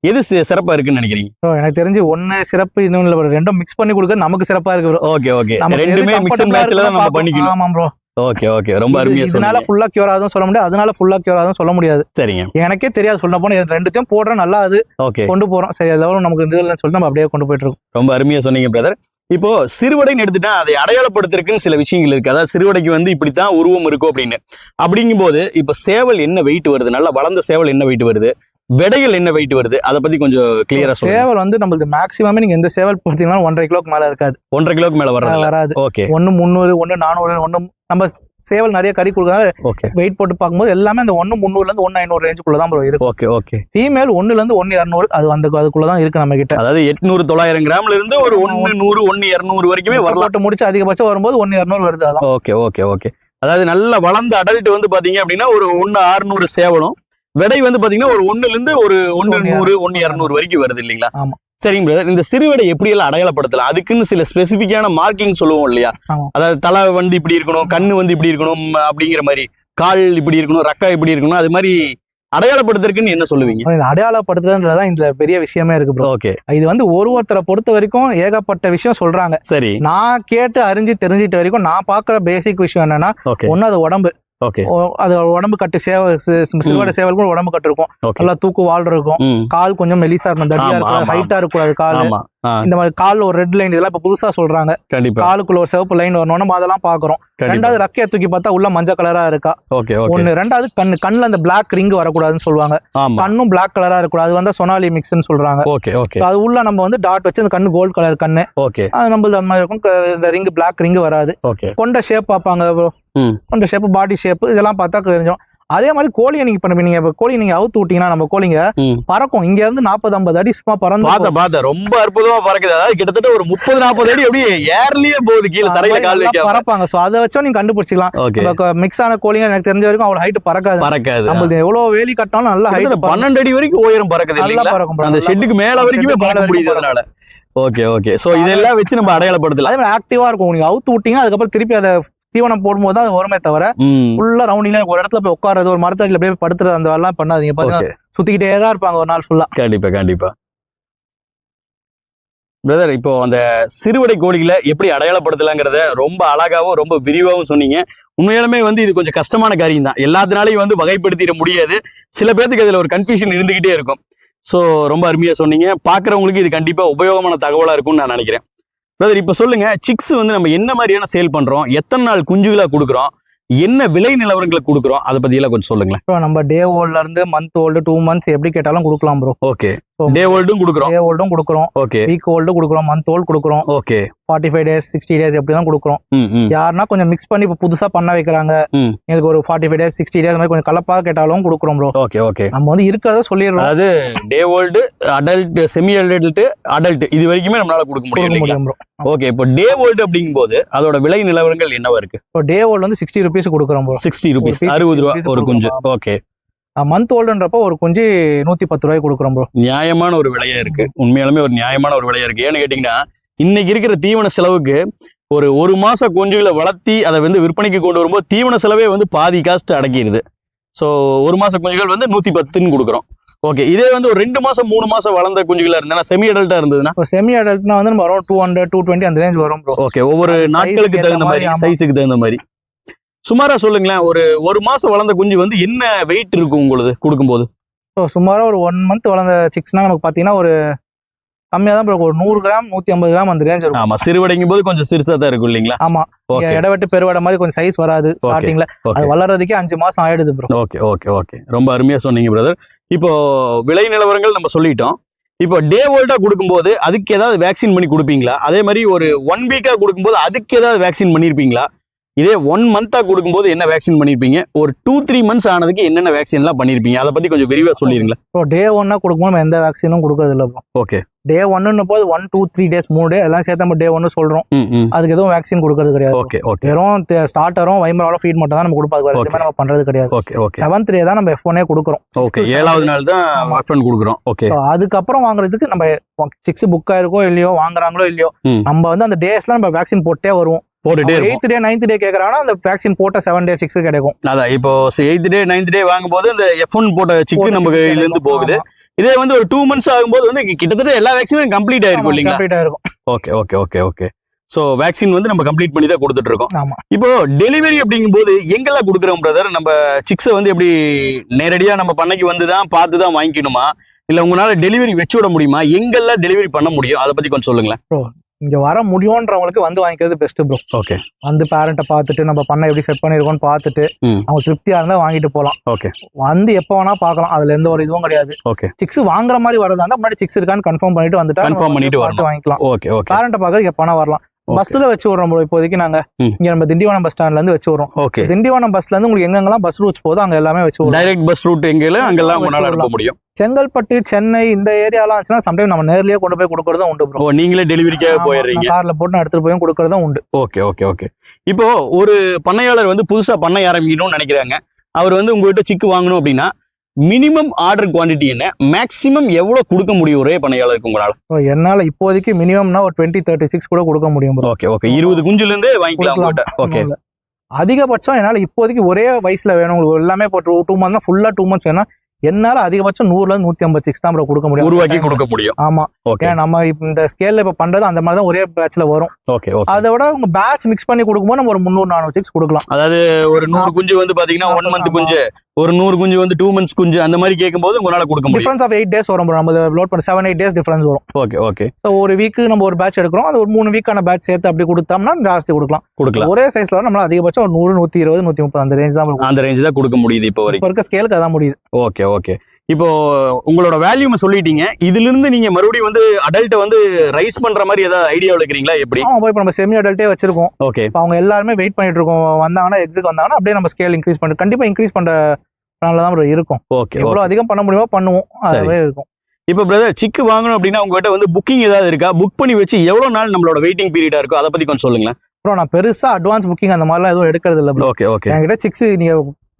Speaker 2: எது சிறப்பா இருக்குன்னு நினைக்கிறீங்க?
Speaker 1: எனக்கு தெரிஞ்சு ஒன்னு சிறப்பு bro. ரெண்டும் மிக்ஸ் பண்ணி கொடுக்க நமக்கு சிறப்பா இருக்கு ப்ரோ.
Speaker 2: Okay okay. ரெண்டுமே மிக்ஸ் மேட்ச்ல தான் நம்ம. பண்ணிக்கணும்.
Speaker 1: ஆமா ப்ரோ.
Speaker 2: Okay okay. ரொம்ப அருமையா
Speaker 1: இதனால ஃபுல்லா கியூர் ஆகுதுன்னு சொல்ல முடியாது. அதனால ஃபுல்லா கியூர் ஆகுதுன்னு சொல்ல முடியாது.
Speaker 2: சரிங்க.
Speaker 1: எனக்கே தெரியாது சொல்ல போனா. ரெண்டுத்தையும் போடுறேன் நல்லா அது
Speaker 2: ஓகே.
Speaker 1: கொண்டு போறோம். சரி அதுல நமக்கு இது இல்லைன்னு சொல்லிட்டு நம்ம அப்படியே கொண்டு போயிட்டு இருக்கோம்.
Speaker 2: ரொம்ப அருமையா சொன்னீங்க பிரதர் இப்போ சிறுவடைன்னு எடுத்துட்டா அதை அடையாளப்படுத்துறதுக்குன்னு சில விஷயங்கள் இருக்கு. அதாவது சிறுவடைக்கு வந்து இப்படித்தான் உருவம் இருக்கும் அப்படின்னு. அப்படிங்கும்போது இப்போ சேவல் என்ன வெயிட் வருது? நல்லா வளர்ந்த சேவல் என்ன வெயிட் வருது? விடைகள் என்ன வெயிட் வருது? அதை பத்தி கொஞ்சம் கிளியரா
Speaker 1: சேவல் வந்து நம்மளுக்கு மேக்ஸிமமே நீங்க எந்த சேவல் பார்த்தீங்கன்னா ஒன்றரை கிலோக்கு மேல இருக்காது.
Speaker 2: ஒன்றரை கிலோக்கு மேல வர்றது
Speaker 1: வராது.
Speaker 2: ஓகே
Speaker 1: ஒன்னு முந்நூறு ஒன்னு நானூறு ஒன்னு நம்ம சேவல் நிறைய கறி கொடுக்கறதால
Speaker 2: ஓகே
Speaker 1: வெயிட் போட்டு பார்க்கும்போது எல்லாமே அந்த ஒன்னு முந்நூறுல இருந்து ஒன்னு ஐநூறு ரேஞ்சுக்குள்ள தான் ப்ரோ இருக்கும்.
Speaker 2: ஓகே ஓகே
Speaker 1: ஃபீமேல் ஒன்னுல இருந்து ஒன்னு இரநூறு அது அந்த அதுக்குள்ள தான் இருக்கு நம்ம கிட்ட.
Speaker 2: அதாவது எட்நூறு தொள்ளாயிரம் கிராம்ல இருந்து ஒரு ஒன்னு நூறு ஒன்னு இருநூறு வரைக்குமே வரலாம்.
Speaker 1: போட்டு முடிச்சு அதிகபட்சம் வரும்போது ஒன்னு இரநூறு வருது அதான்.
Speaker 2: ஓகே ஓகே ஓகே அதாவது நல்ல வளர்ந்த அடல்ட் வந்து பாத்தீங்க அப்படின்னா ஒரு ஒன்னு அறுநூறு சேவலும் விடை வந்து பாத்தீங்கன்னா ஒரு ஒண்ணுல இருந்து ஒரு ஒன்னு நூறு ஒன்னு இருநூறு வரைக்கும் வருது இல்லைங்களா?
Speaker 1: ஆமா.
Speaker 2: சரிங்க பிரதர் இந்த சிறுவிடை எப்படி எல்லாம் அடையாளப்படுத்தலாம்? அதுக்குன்னு சில ஸ்பெசிபிக்கான மார்க்கிங் சொல்லுவோம் இல்லையா. அதாவது தலை வந்து இப்படி இருக்கணும் கண்ணு வந்து இப்படி இருக்கணும் அப்படிங்கிற மாதிரி. கால் இப்படி இருக்கணும் ரக்கா இப்படி இருக்கணும் அது மாதிரி அடையாளப்படுத்துறதுக்குன்னு என்ன சொல்லுவீங்க?
Speaker 1: அடையாளப்படுத்துறதுன்றதான் இந்த பெரிய விஷயமே இருக்கு ப்ரோ
Speaker 2: ஓகே
Speaker 1: இது வந்து ஒரு ஒருத்தரை பொறுத்த வரைக்கும் ஏகப்பட்ட விஷயம் சொல்றாங்க.
Speaker 2: சரி.
Speaker 1: நான் கேட்டு அறிஞ்சு தெரிஞ்சிட்ட வரைக்கும் நான் பாக்குற பேசிக் விஷயம் என்னன்னா ஒண்ணு அது உடம்பு.
Speaker 2: ஓகே
Speaker 1: அது உடம்பு கட்டு சேவ சி- சி- சிறுவடை சேவலுக்கும் ஒரு உடம்பு கட்டு இருக்கும் நல்லா தூக்கு வால் இருக்கும். கால் கொஞ்சம் மெலிசா இருக்கும். தடியா இருக்கும் ஹைட்டா இருக்கக்கூடாது கால். இந்த மாதிரி கால்ல ஒரு ரெட் லைன் இதெல்லாம் இப்ப புதுசா சொல்றாங்க. காலுக்குள்ள ஒரு சிவப்பு லைன் வரணும் நம்ம அதெல்லாம் பாக்குறோம் ரெண்டாவது ரக்கைய தூக்கி பார்த்தா உள்ள மஞ்சள் கலரா இருக்கா? ஒண்ணு. ரெண்டாவது கண்ணு. கண்ணுல அந்த பிளாக் ரிங் வரக்கூடாதுன்னு சொல்லுவாங்க. கண்ணும் பிளாக் கலரா இருக்கக்கூடாது. அது வந்து சொனாலி மிக்ஸ்னு சொல்றாங்க.
Speaker 2: ஓகே ஓகே
Speaker 1: So அது உள்ள நம்ம வந்து டாட் வச்சு அந்த கண்ணு கோல்ட் கலர் கண்ணு. அது நம்மளது அந்த மாதிரி இருக்கும். இந்த ரிங் பிளாக் ரிங் வராது. கொண்ட ஷேப் பார்ப்பாங்க. Bro.
Speaker 2: ம்.
Speaker 1: கொண்ட ஷேப் பாடி ஷேப் இதெல்லாம் பார்த்தா தெரிஞ்சோம். அதே மாதிரி கோழியை நீங்க பண்ண நீங்க இப்ப கோழி நீங்க அவுத்து விட்டீங்கன்னா நம்ம கோழிங்க. பறக்கும். இங்க இருந்து நாற்பது ஐம்பது அடி சும்மா பறந்து
Speaker 2: பார்த்த பார்த்த ரொம்ப அற்புதமா பறக்குது. அதாவது கிட்டத்தட்ட ஒரு முப்பது நாற்பது அடி அப்படியே ஏர்லயே போகுது கீழே தரையில கால் வைக்காம.
Speaker 1: பறப்பாங்க. சோ அதை வச்சோ நீங்க கண்டுபிடிச்சிக்கலாம். மிக்ஸ் ஆன கோழிங்க எனக்கு தெரிஞ்ச வரைக்கும் அவ்வளவு ஹைட் பறக்காது.
Speaker 2: பறக்காது.
Speaker 1: நம்மளுது எவ்வளவு வேலி கட்டினாலும் நல்லா ஹைட்
Speaker 2: பன்னெண்டு அடி வரைக்கும் உயரம் பறக்குது இல்லைங்களா?
Speaker 1: பறக்கும்.
Speaker 2: அந்த ஷெட்டுக்கு மேல
Speaker 1: அந்த
Speaker 2: வரைக்குமே பறக்க முடியுது அதனால. ஓகே ஓகே சோ இதெல்லாம் வச்சு நம்ம அடையாளப்படுத்தலாம்.
Speaker 1: அதே மாதிரி ஆக்டிவா இருக்கும். நீங்க அவுத்து விட்டீங்க அதுக்கப்புறம் திருப்பி அதை தீவனம் போடும்போது தான் அது வருமே தவிர ஃபுல்லா ரவுண்டிங்ல ஒரு இடத்துல போய் உட்காருறது ஒரு மரத்தடியில அப்படியே படுத்துறது அந்த வேலைலாம் பண்ணாதீங்க. பாத்தீங்கன்னா சுத்திக்கிட்டே தான் இருப்பாங்க ஒரு நாள் ஃபுல்லா
Speaker 2: கண்டிப்பா கண்டிப்பா. பிரதர் இப்போ அந்த சிறுவடை கோழிகளை எப்படி அடையாளப்படுத்தலாங்கிறத ரொம்ப அழகாவும் ரொம்ப விரிவாகவும் சொன்னீங்க. உண்மையாலுமே வந்து இது கொஞ்சம் கஷ்டமான காரியம் தான். எல்லாத்தினாலையும் வந்து வகைப்படுத்திட முடியாது. சில பேர்த்துக்கு இதுல ஒரு கன்ஃபியூஷன் இருந்துகிட்டே இருக்கும். ஸோ ரொம்ப அருமையா சொன்னீங்க. பார்க்குறவங்களுக்கு இது கண்டிப்பா உபயோகமான தகவலா இருக்கும்னு நான் நினைக்கிறேன். பிரதர் இப்போ சொல்லுங்க சிக்ஸ் வந்து நம்ம என்ன மாதிரியான சேல் பண்றோம்? எத்தனை நாள் குஞ்சுகளா கொடுக்குறோம்? என்ன விலை நிலவரங்களை கொடுக்குறோம்? அதை பத்தி எல்லாம் கொஞ்சம் சொல்லுங்களேன்.
Speaker 1: இப்போ நம்ம டே ஓல்ட்ல இருந்து மந்த் ஓல்டு டூ மந்த்ஸ் எப்படி கேட்டாலும் கொடுக்கலாம் ப்ரோ
Speaker 2: ஓகே டே ஓல்டும் கொடுக்குறோம்.
Speaker 1: டே ஓல்டும் கொடுக்குறோம்.
Speaker 2: ஓகே
Speaker 1: வீக் ஓல்டு கொடுக்குறோம். மந்த் ஓல்டு கொடுக்குறோம்.
Speaker 2: Okay
Speaker 1: forty five days sixty days எப்படி தான் கொடுக்குறோம் யாருன்னா கொஞ்சம் மிக்ஸ் பண்ணி இப்போ புதுசா பண்ண வைக்கிறாங்க. எனக்கு ஒரு forty five days sixty days மாதிரி கொஞ்சம் கலப்பா கேட்டாலும் கொடுக்குறோம் ப்ரோ
Speaker 2: ஓகே ஓகே
Speaker 1: நம்ம வந்து இருக்கிறத சொல்லிடுறோம்.
Speaker 2: அதாவது day old adult semi adult adult இது வரைக்குமே நம்மளால கொடுக்க முடியும்
Speaker 1: ப்ரோ
Speaker 2: ஓகே இப்போ டே ஓல்டு அப்படிங்கும்போது அதோட விலை நிலவரங்கள் என்னவா இருக்கு?
Speaker 1: இப்போ டே ஓல்டு வந்து சிக்ஸ்டி ருபீஸ் கொடுக்குறோம் ப்ரோ
Speaker 2: சிக்ஸ்டி ருபீஸ் அறுபது ரூபா
Speaker 1: 60
Speaker 2: ஒரு குஞ்சு. ஓகே
Speaker 1: மந்த் ஓல்டுன்றப்போ ஒரு குஞ்சு நூத்தி பத்து ரூபாய்க்கு கொடுக்குறோம் ப்ரோ
Speaker 2: நியாயமான ஒரு விலையா இருக்கு. உண்மையாலுமே ஒரு நியாயமான ஒரு விலையா இருக்கு. ஏன்னு கேட்டீங்கன்னா இன்னைக்கு இருக்கிற தீவன செலவுக்கு ஒரு ஒரு மாச குஞ்சுகளை வளர்த்தி அதை வந்து விற்பனைக்கு கொண்டு வரும்போது தீவன செலவே வந்து பாதி காஸ்ட் அடக்கிடுது. ஸோ ஒரு மாச குஞ்சுகள் வந்து நூத்தி பத்துன்னு கொடுக்குறோம். ஓகே இதே வந்து ஒரு ரெண்டு மாசம் மூணு மாசம் வளர்ந்த குஞ்சுகளா இருந்தா செமி அடல்ட்டா இருந்ததுன்னா?
Speaker 1: செமி அடல்ட்னா வந்து நம்ம வரும் டூ ஹண்ட்ரட் டூ டுவெண்ட்டி அந்த ரேஞ்ச் வரும் ப்ரோ
Speaker 2: ஓகே ஒவ்வொரு நாட்களுக்கு
Speaker 1: க்கு
Speaker 2: தகுந்த மாதிரி. சைஸுக்கு தகுந்த மாதிரி. சுமாரா சொல்லுங்களேன் ஒரு ஒரு மாசம் வளர்ந்த குஞ்சு வந்து என்ன வெயிட் இருக்கும் உங்களுக்கு கொடுக்கும்போது?
Speaker 1: ஸோ சுமாராக ஒரு ஒன் மந்த் வளர்ந்த சிக்ஸ்னா நமக்கு பார்த்தீங்கன்னா ஒரு கம்மியாக தான் இருக்கும். ஒரு நூறு கிராம் நூற்றி ஐம்பது கிராம் அந்த ரேஞ்ச் இருக்கும்.
Speaker 2: ஆமா சிறுவடைங்கும் போது கொஞ்சம் சிறுசா தான் இருக்கும் இல்லைங்களா?
Speaker 1: ஆமா.
Speaker 2: ஓகே
Speaker 1: இடவெட்டு பெருவடை மாதிரி கொஞ்சம் சைஸ் வராது ஸ்டார்டிங்ல
Speaker 2: ஓகே
Speaker 1: அது வளர்றதுக்கே அஞ்சு மாசம் ஆயிடுது ப்ரோ
Speaker 2: ஓகே ஓகே ஓகே ரொம்ப அருமையா சொன்னீங்க பிரதர் இப்போ விலை நிலவரங்கள் நம்ம சொல்லிட்டோம். இப்போ டே ஓல்டா கொடுக்கும்போது அதுக்கு ஏதாவது வேக்சின் பண்ணி கொடுப்பீங்களா? அதே மாதிரி ஒரு ஒன் வீக்கா கொடுக்கும்போது அதுக்கு ஏதாவது வேக்சின் பண்ணியிருப்பீங்களா இதே ஒன் மந்தா கொடுக்கும்போது என்ன வேக்சின் பண்ணியிருப்பீங்க ஒரு டூ த்ரீ மந்த்ஸ் ஆனதுக்கு என்னென்ன வேக்சின்லாம் பண்ணியிருப்பீங்க அதை பத்தி கொஞ்சம் விரிவா சொல்லிடுங்களா
Speaker 1: ப்ரோ டே ஒன்னா கொடுக்கும்போது எந்த வேக்சினும் கொடுக்கறது இல்லை
Speaker 2: ஓகே
Speaker 1: டே ஒன்னு போது ஒன் டூ த்ரீ டேஸ் மூணு டே எல்லாம் சேர்த்து நம்ம டே ஒன்னு சொல்றோம். அதுக்கு எதுவும் வேக்சின் கொடுக்கறது கிடையாது
Speaker 2: ஓகே ஓகே
Speaker 1: வெறும் ஸ்டார்டரும் வைமரோட ஃபீட் மட்டும் தான் நம்ம கொடுப்பாது. நம்ம பண்றது கிடையாது.
Speaker 2: ஓகே ஓகே
Speaker 1: செவன்த் டே தான் நம்ம எஃப் ஒன்னே கொடுக்குறோம்.
Speaker 2: ஓகே ஏழாவது நாள் தான்
Speaker 1: ஆமா.
Speaker 2: வெப்பன் கொடுக்குறோம். ஓகே
Speaker 1: அதுக்கப்புறம் வாங்குறதுக்கு நம்ம சிக்ஸ் புக் ஆயிருக்கோ இல்லையோ வாங்குறாங்களோ இல்லையோ. நம்ம வந்து அந்த டேஸ்ல நம்ம வேக்சின் போட்டே வருவோம்.
Speaker 2: போட்டுட்டே
Speaker 1: எயித் டே நைன்த் டே கேக்குறாங்கன்னா அந்த வேக்சின் போட்ட செவன் டே சிக்ஸ் கிடைக்கும்.
Speaker 2: அதான் இப்போ எயித் டே நைன்த் டே வாங்கும்போது இந்த எஃப் ஒன் போட்ட சிக்கு நம்ம கையில இருந்து. போகுது. இதே வந்து ஒரு டூ மந்த்ஸ் ஆகும்போது வந்து கிட்டத்தட்ட எல்லா வேக்சினும் கம்ப்ளீட் ஆயிருக்கும் இல்லைங்களா?
Speaker 1: கம்ப்ளீட் ஆயிருக்கும்.
Speaker 2: Okay okay okay okay so vaccine வந்து நம்ம கம்ப்ளீட் பண்ணி தான் கொடுத்துட்டு இருக்கோம்
Speaker 1: ஆமா.
Speaker 2: இப்போ டெலிவரி அப்படிங்கும்போது எங்கெல்லாம் கொடுக்குறோம் பிரதர் நம்ம சிக்ஸை வந்து எப்படி நேரடியா நம்ம பண்ணைக்கு வந்து தான் பார்த்து தான் வாங்கிக்கணுமா? இல்ல உங்களால டெலிவரி வச்சு விட முடியுமா? எங்கெல்லாம் டெலிவரி பண்ண முடியும்? அதை பத்தி கொஞ்சம் சொல்லுங்களேன்.
Speaker 1: இங்க வர முடியும்ன்றவங்களுக்கு வந்து வாங்கிக்கிறது பெஸ்ட் ப்ரோ
Speaker 2: ஓகே
Speaker 1: வந்து பேரண்ட்டை பார்த்துட்டு நம்ம பண்ண எப்படி செட் பண்ணிருக்கோம்னு பார்த்துட்டு. அவங்க திருப்தியா இருந்தா வாங்கிட்டு போகலாம்
Speaker 2: ஓகே
Speaker 1: வந்து எப்போ வேணா பார்க்கலாம். அதுல எந்த ஒரு இதுவும் கிடையாது.
Speaker 2: ஓகே
Speaker 1: சிக்ஸ் வாங்குற மாதிரி வரதா இருந்தா முன்னாடி சிக்ஸ் இருக்கான்னு கன்ஃபார்ம் பண்ணிட்டு வந்துட்டா வந்து
Speaker 2: பண்ணிட்டு
Speaker 1: வாங்கிக்கலாம்.
Speaker 2: ஓகே ஓகே
Speaker 1: பேரண்ட்டை பார்க்கறதுக்கு எப்போ வரலாம். பஸ்ல வச்சு விடுறோம் bro இப்போதைக்கு நாங்க. இங்க நம்ம திண்டிவனம் பஸ் ஸ்டாண்ட்ல இருந்து வச்சு விடுறோம்.
Speaker 2: ஓகே
Speaker 1: திண்டிவனம் பஸ்ல இருந்து உங்களுக்கு எங்கெங்கெல்லாம் பஸ் ரூட்ஸ் போதோ அங்க எல்லாமே வச்சு விடுறோம்.
Speaker 2: டைரக்ட் பஸ் ரூட் எங்கெல்லாம் அங்கெல்லாம் உங்களால அனுப்ப முடியும்.
Speaker 1: செங்கல்பட்டு சென்னை இந்த ஏரியாலாம் இருந்துச்சுன்னா சம்டைம் நம்ம நேர்லயே கொண்டு போய் கொடுக்கறதும் உண்டு ப்ரோ
Speaker 2: நீங்களே டெலிவரிக்காக போயிடுறீங்க.
Speaker 1: கார்ல போட்டு எடுத்துட்டு போய் கொடுக்கறதும் உண்டு.
Speaker 2: ஓகே ஓகே ஓகே இப்போ ஒரு பண்ணையாளர் வந்து புதுசா பண்ணை ஆரம்பிக்கணும்னு நினைக்கிறாங்க. அவர் வந்து உங்ககிட்ட சிக்கு வாங்கணும் அப்படின்னா மினிமம் ஆர்டர் குவாண்டிட்டி என்ன? மேக்ஸிமம் எவ்வளவு கொடுக்க முடியும் ஒரே பண்ணையாளருக்கு உங்களால?
Speaker 1: என்னால இப்போதைக்கு மினிமம்னா ஒரு டுவெண்ட்டி தேர்ட்டி சிக்ஸ் கூட கொடுக்க முடியும்.
Speaker 2: ஓகே ஓகே இருபது குஞ்சுல இருந்தே வாங்கிக்கலாம் ஓகே.
Speaker 1: அதிகபட்சம் என்னால இப்போதைக்கு ஒரே வயசுல வேணும். உங்களுக்கு எல்லாமே இப்போ டூ டூ மந்த்னா ஃபுல்லா டூ மந்த்ஸ் வேணும் என்னால அதிகபட்சம் நூறுல இருந்து நூத்தி ஐம்பது சிக்ஸ் bro கொடுக்க முடியும்.
Speaker 2: உருவாக்கி கொடுக்க முடியும்.
Speaker 1: ஆமா.
Speaker 2: ஓகே
Speaker 1: நம்ம இந்த ஸ்கேல்ல இப்ப பண்றது அந்த மாதிரி தான் ஒரே பேட்ச்ல வரும்.
Speaker 2: ஓகே
Speaker 1: அதை விட உங்க பேட்ச் மிக்ஸ் பண்ணி கொடுக்கும்போது நம்ம ஒரு முந்நூறு நானூறு சிக்ஸ் கொடுக்கலாம்.
Speaker 2: அதாவது ஒரு நூறு குஞ்சு வந்து பாத்தீங்கன்னா ஒன் மந்த். குஞ்சு ஒரு நூறு குஞ்சு வந்து டூ மந்த்ஸ் குஞ்சு அந்த மாதிரி கேட்கும்போது உங்களால கொடுக்க முடியும்.
Speaker 1: டிஃபரன்ஸ் ஆஃப் எயிட் டேஸ் வரும். நம்ம லோட் பண்ண செவன் எயிட் டேஸ் டிஃபரன்ஸ் வரும்.
Speaker 2: ஓகே ஓகே
Speaker 1: So, ஒரு வீக்கு நம்ம ஒரு பேட்ச் எடுக்கிறோம். அது ஒரு மூணு வீக்கான பேட்ச் சேர்த்து அப்படி கொடுத்தோம்னா ஜாஸ்தி கொடுக்கலாம்.
Speaker 2: கொடுக்கலாம்.
Speaker 1: ஒரே சைஸ்ல நம்மளால அதிகபட்சம் ஒரு நூறு நூத்தி இருபது நூத்தி முப்பது அந்த ரேஞ்ச் தான்.
Speaker 2: அந்த ரேஞ்ச் தான் கொடுக்க முடியுது இப்போ வரைக்கும்.
Speaker 1: இருக்க ஸ்கேலுக்கு அதான் முடியுது.
Speaker 2: ஓகே ஓகே இப்போ உங்களோட வேல்யூமை சொல்லிட்டீங்க. இதுல இருந்து நீங்க மறுபடியும் வந்து அடல்ட்ட வந்து ரைஸ் பண்ற மாதிரி ஏதாவது ஐடியாவில் இருக்கிறீங்களா எப்படி?
Speaker 1: ஆமா போய் நம்ம செமி அடல்ட்டே வச்சிருக்கோம்.
Speaker 2: ஓகே
Speaker 1: இப்போ அவங்க எல்லாருமே வெயிட் பண்ணிட்டு இருக்கோம் வந்தாங்கன்னா எக்ஸுக்கு வந்தாங்கன்னா அப்படியே நம்ம ஸ்கேல் இன்க்ரீஸ் பண்ணி கண்டிப்பா இன்க்ரீஸ் பண்ற பிளான்ல தான் இருக்கும்.
Speaker 2: ஓகே
Speaker 1: எவ்வளவு அதிகம் பண்ண முடியுமோ பண்ணுவோம். அதுவே இருக்கும்.
Speaker 2: இப்போ பிரதர் சிக்கு வாங்கணும் அப்படின்னா உங்ககிட்ட வந்து புக்கிங் ஏதாவது இருக்கா? புக் பண்ணி வச்சு எவ்வளவு நாள் நம்மளோட வெயிட்டிங் பீரியடா இருக்கோ அதை பத்தி கொஞ்சம் சொல்லுங்களேன்.
Speaker 1: ப்ரோ நான் பெருசா அட்வான்ஸ் புக்கிங் அந்த மாதிரிலாம் எதுவும் எடுக்கிறது இல்ல ப்ரோ
Speaker 2: ஓகே ஓகே
Speaker 1: என்கிட்ட சிக்ஸ் நீங்க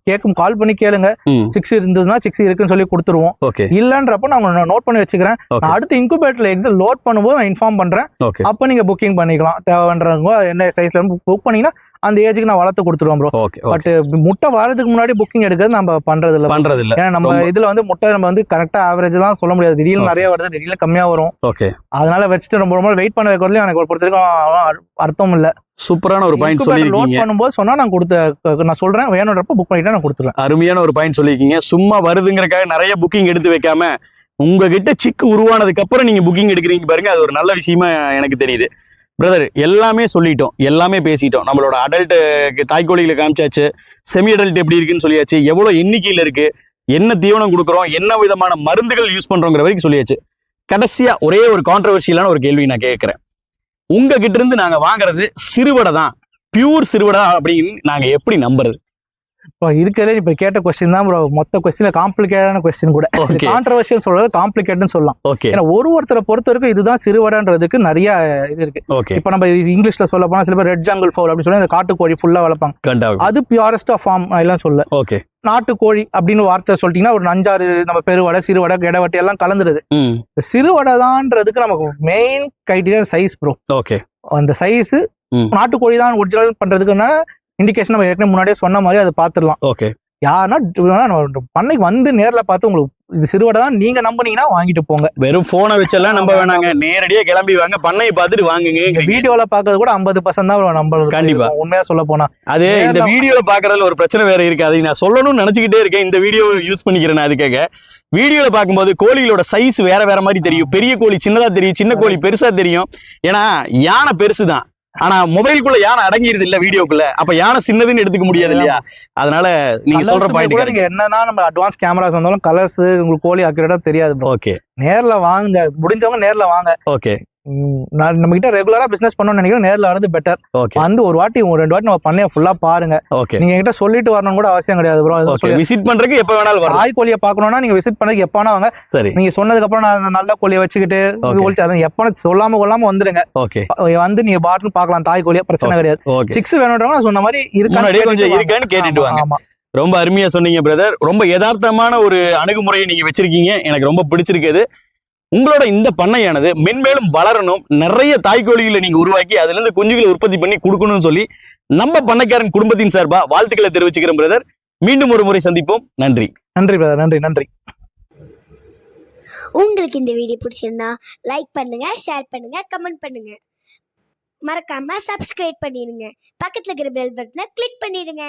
Speaker 1: கேட்கும் கால் பண்ணி கேளுங்க. சிக்ஸ் இருந்ததுன்னா சிக்ஸ் இருக்குன்னு சொல்லி கொடுத்துருவோம். இல்லன்றப்ப நான் நோட் பண்ணி வச்சுக்கிறேன். அடுத்து இன்குபேட்டர்ல எக்ஸல் லோட் பண்ணும்போது நான் இன்ஃபார்ம் பண்றேன். அப்ப நீங்க புக்கிங் பண்ணிக்கலாம். தேவைன்றவங்க என்ன சைஸ்ல புக் பண்ணீங்கன்னா அந்த ஏஜுக்கு நான் வளர்த்து கொடுத்துருவோம் ப்ரோ பட் முட்டை வரதுக்கு முன்னாடி புக்கிங் எடுக்கிறது நம்ம பண்றது இல்ல.
Speaker 2: பண்றது இல்ல
Speaker 1: ஏன்னா நம்ம இதுல வந்து முட்டை நம்ம வந்து கரெக்டா ஆவரேஜ் எல்லாம் சொல்ல முடியாது. திடீர்னு. நிறைய வருது திடீர்னு கம்மியா வரும்.
Speaker 2: ஓகே
Speaker 1: அதனால வச்சுட்டு ரொம்ப ரொம்ப வெயிட் பண்ண வைக்கிறதுல எனக்கு பொறுத்த வரைக்கும் அர்- அர்த்தம் இல்ல.
Speaker 2: சூப்பரான ஒரு பாயிண்ட்
Speaker 1: லோட்
Speaker 2: சொல்லியிருக்கீங்க.
Speaker 1: பண்ணும்போது சொன்னா நான் கொடுத்த நான் சொல்றேன் வேணுன்றப்ப புக் பண்ணிட்டா நான் கொடுத்துருவேன்.
Speaker 2: அருமையான ஒரு பாயிண்ட் சொல்லியிருக்கீங்க. சும்மா வருதுங்கிறக்காக நிறைய புக்கிங் எடுத்து வைக்காம உங்ககிட்ட சிக்கு உருவானதுக்கு அப்புறம் நீங்க புக்கிங் எடுக்கிறீங்க பாருங்க அது ஒரு நல்ல விஷயமா எனக்கு தெரியுது. பிரதர் எல்லாமே சொல்லிட்டோம் எல்லாமே பேசிட்டோம். நம்மளோட அடல்ட் தாய்க்கோழிகளை காமிச்சாச்சு செமி அடல்ட் எப்படி இருக்குன்னு சொல்லியாச்சு எவ்வளவு எண்ணிக்கையில இருக்கு என்ன தீவனம் கொடுக்குறோம் என்ன விதமான மருந்துகள் யூஸ் பண்றோங்கிற வரைக்கும் சொல்லியாச்சு. கடைசியா ஒரே ஒரு கான்ட்ரவர்ஷியலான ஒரு கேள்வி நான் கேட்கிறேன். உங்க கிட்ட இருந்து நாங்க வாங்குறது சிறுவடை தான் பியூர் சிறுவடை அப்படின்னு நாங்க எப்படி நம்புறது?
Speaker 1: இப்போ இருக்கிறதே இப்ப கேட்ட கொஸ்டின் தான் bro. மொத்த கொஸ்டின்ல காம்ப்ளிகேட்டான கொஸ்டின் கூட. கான்ட்ரவர்ஷியல் சொல்றது காம்ப்ளிகேட்னு சொல்லலாம். ஏன்னா ஒரு ஒருத்தரை பொறுத்த வரைக்கும் இதுதான் சிறுவடைன்றதுக்கு நிறைய இது இருக்கு. இப்ப நம்ம இங்கிலீஷ்ல சொல்ல போனா சில பேர் ரெட் ஜங்கிள் ஃபவுல் அப்படின்னு சொல்லி அந்த காட்டுக்கோழி ஃபுல்லா வளர்ப்பாங்க. அது பியூரஸ்ட் ஆஃப் ஃபார்ம் எல்லாம் சொல்ல.
Speaker 2: ஓகே
Speaker 1: நாட்டுக்கோழி அப்படின்னு வார்த்தை சொல்லிட்டீங்கன்னா ஒரு அஞ்சாறு நம்ம பெருவடை சிறுவடை கிடவட்டை எல்லாம் கலந்துருது. இந்த சிறுவடை தான்றதுக்கு நமக்கு main criteria size bro
Speaker 2: okay
Speaker 1: அந்த சைஸ். நாட்டுக்கோழி தான் ஒரிஜினல் பண்றதுக்குன்னா இண்டிகேஷன் நம்ம ஏற்கனவே முன்னாடியே சொன்ன மாதிரி அதை பார்த்துடலாம்.
Speaker 2: ஓகே
Speaker 1: யாருன்னா பண்ணைக்கு வந்து நேர்ல பார்த்து உங்களுக்கு இது சிறுவடை தான் நீங்க நம்புனீங்கன்னா வாங்கிட்டு போங்க.
Speaker 2: வெறும் போனை வச்செல்லாம் நம்ப வேணாங்க. நேரடியா கிளம்பி வாங்க. பண்ணையை பார்த்துட்டு வாங்குங்க.
Speaker 1: வீடியோல பாக்குறது கூட ஐம்பது பர்சன்ட் தான் நம்ம
Speaker 2: கண்டிப்பா.
Speaker 1: உண்மையா சொல்ல போனா.
Speaker 2: அது இந்த வீடியோல பாக்குறதுல ஒரு பிரச்சனை வேற இருக்கு. அதை நான் சொல்லணும்னு நினைச்சுக்கிட்டே இருக்கேன். இந்த வீடியோ யூஸ் பண்ணிக்கிறேன் நான் அதுக்காக. வீடியோல பார்க்கும்போது கோழிகளோட சைஸ் வேற வேற மாதிரி தெரியும். பெரிய கோழி சின்னதா தெரியும். சின்ன கோழி பெருசா தெரியும். ஏன்னா யானை பெருசு தான் ஆனா மொபைலுக்குள்ள யானை அடங்கிருது இல்ல வீடியோக்குள்ள. அப்ப யானை சின்னதுன்னு எடுத்துக்க முடியாது இல்லையா அதனால நீங்க சொல்ற பாயிண்ட்
Speaker 1: நீங்க என்னன்னா நம்ம அட்வான்ஸ் கேமராஸ் வந்தாலும் கலர்ஸ் உங்களுக்கு கோழி அக்யூரேட்டா தெரியாது.
Speaker 2: ஓகே
Speaker 1: நேர்ல வாங்க முடிஞ்சவங்க நேர்ல வாங்க.
Speaker 2: ஓகே
Speaker 1: நான் நம்ம கிட்ட ரெகுலரா பிசினஸ் பண்ணணும்னு நினைக்கிறேன். நேர்ல வரது பெட்டர்
Speaker 2: ஓகே
Speaker 1: வந்து ஒரு வாட்டி ஒரு ரெண்டு வாட்டி நம்ம பண்ணைய ஃபுல்லா பாருங்க.
Speaker 2: ஓகே
Speaker 1: நீங்க என்கிட்ட சொல்லிட்டு வரணும் கூட அவசியம் கிடையாது ப்ரோ
Speaker 2: ஓகே விசிட் பண்றதுக்கு எப்ப வேணாலும் வரலாம்.
Speaker 1: தாய் கோழியை பார்க்கணும்னா நீங்க விசிட் பண்ணதுக்கு எப்ப வேணா வாங்க.
Speaker 2: சரி.
Speaker 1: நீங்க சொன்னதுக்கு அப்புறம் நான் நல்ல கோழியை வச்சுக்கிட்டு. ஒழிச்சு அதை எப்ப சொல்லாம கொள்ளாம வந்துருங்க.
Speaker 2: ஓகே
Speaker 1: வந்து நீங்க பாட்டுன்னு பார்க்கலாம் தாய் கோழியா? பிரச்சனை கிடையாது. சிக்ஸ் வேணுன்றவங்க நான் சொன்ன மாதிரி
Speaker 2: இருக்கான்னு கேட்டுட்டு. வாங்க.
Speaker 1: ஆமா.
Speaker 2: ரொம்ப அருமையா சொன்னீங்க பிரதர் ரொம்ப யதார்த்தமான ஒரு அணுகுமுறையை நீங்க வச்சிருக்கீங்க. எனக்கு ரொம்ப பிடிச்சிருக்குது. உங்களோட இந்த பண்ணையானது மென்மேலும் வளரணும். நிறைய தாய்க்கோழிகளை நீங்க உருவாக்கி அதுல இருந்து குஞ்சுகளை உற்பத்தி பண்ணி கொடுக்கணும்னு சொல்லி நம்ம பண்ணைக்காரன் குடும்பத்தின் சார்பா வாழ்த்துக்களை தெரிவிச்சுக்கிறேன் பிரதர் மீண்டும் ஒரு முறை சந்திப்போம். நன்றி.
Speaker 1: நன்றி பிரதர் நன்றி நன்றி.
Speaker 3: உங்களுக்கு இந்த வீடியோ பிடிச்சிருந்தா லைக் பண்ணுங்க ஷேர் பண்ணுங்க கமெண்ட் பண்ணுங்க. மறக்காம சப்ஸ்கிரைப் பண்ணிடுங்க. பக்கத்துல இருக்கிற பெல் பட்டனை கிளிக் பண்ணிடுங்க.